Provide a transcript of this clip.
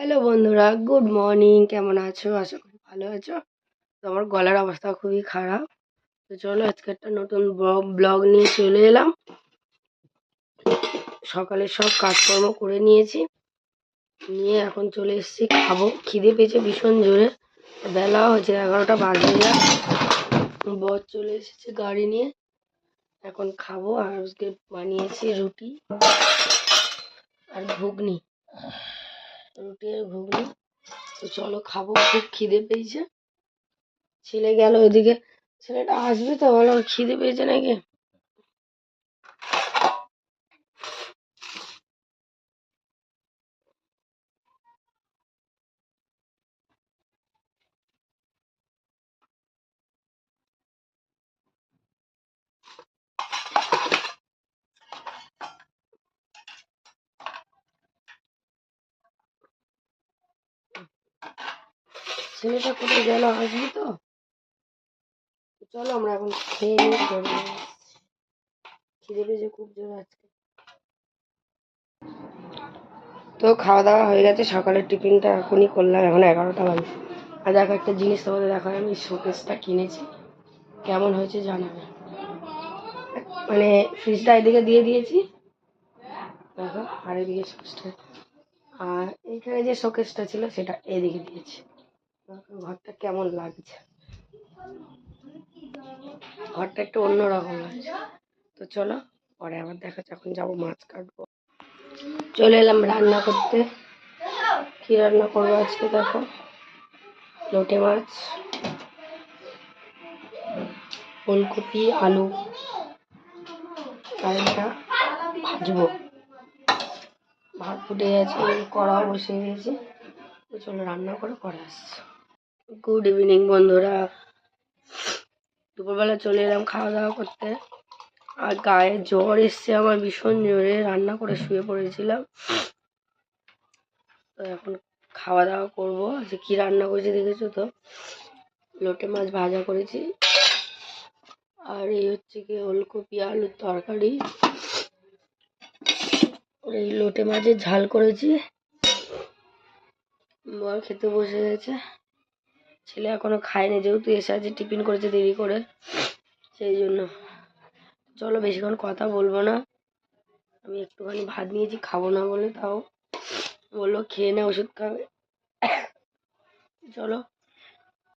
Hello বন্ধুরা, good morning. কেমন আছো? আশা করি ভালো আছো। তো আমার গলার অবস্থা খুবই খারাপ। তো চলো আজকে একটা নতুন ব্লগ নিয়ে চলে এলাম। সকালে সব কাজকর্ম করে নিয়েছি। নিয়ে এখন চলে এসেছি খাব। খিদে পেয়েছে ভীষণ জোরে। বেলা হয়েছে এগারোটা বাজে যা বর চলে এসেছে গাড়ি নিয়ে। এখন খাব। আর আজকে বানিয়েছি রুটি আর ঘুগনি। রুটি আর ঘুগনি। তো চলো খাব, খুব খিদে পেয়েছে। ছেলে গেল ওইদিকে ছেলেটা আসবে তো? বলো, খিদে পেয়েছে নাকি? ছেলেটা কোথায় গেল আসবি তো? চলো আমরা এখন খেয়ে খিদে পেয়েছে খুব জোর আজকে। তো খাওয়া দাওয়া হয়ে গেছে, সকালের টিফিনটা এখনই করলাম, এখন এগারোটা বাজে। আর দেখো একটা জিনিস তোমাদের দেখো আমি শোকেসটা কিনেছি। কেমন হয়েছে জানাবে। মানে ফ্রিজটা এদিকে দিয়ে দিয়েছি। দেখো, আর এদিকে শোকেসটা আর এইখানে যে শোকেসটা ছিল, সেটা এদিকে দিয়েছি। ঘরটা কেমন লাগছে? ঘরটা একটু অন্যরকম লাগছে। তো চলো, পরে আবার দেখা যাচ্ছে এখন যাব মাছ কাটবো। চলে এলাম রান্না করতে। কি রান্না করব আজকে দেখো? লোটে মাছ, ফুলকপি, আলু এটা ভাজবো। ভাত ফুটে গেছে, কড়াও বসে গেছে চলো রান্না করে পরে আসছি। গুড ইভিনিং বন্ধুরা। দুপুরবেলা চলে এলাম খাওয়া দাওয়া করতে। আর গায়ে জ্বর এসছে আমার, ভীষণ জোরে। রান্না করে শুয়ে পড়েছিলাম। তো এখন খাওয়া দাওয়া করব। যে কি রান্না করেছি দেখেছ তো? লোটে মাছ ভাজা করেছি। আর এই হচ্ছে কি ওলকপি আলুর তরকারি। এই লোটে মাছের ঝাল করেছি। বর খেতে বসে গেছে। ছেলে এখনও খায়নি যেহেতু এসে আছে টিফিন করেছে দেরি করে, সেই জন্য। চলো বেশিক্ষণ কথা বলব না। আমি একটুখানি ভাত নিয়েছি, খাব না বলে তাও বলল, খেয়ে নে, ওষুধ খাবে। চলো।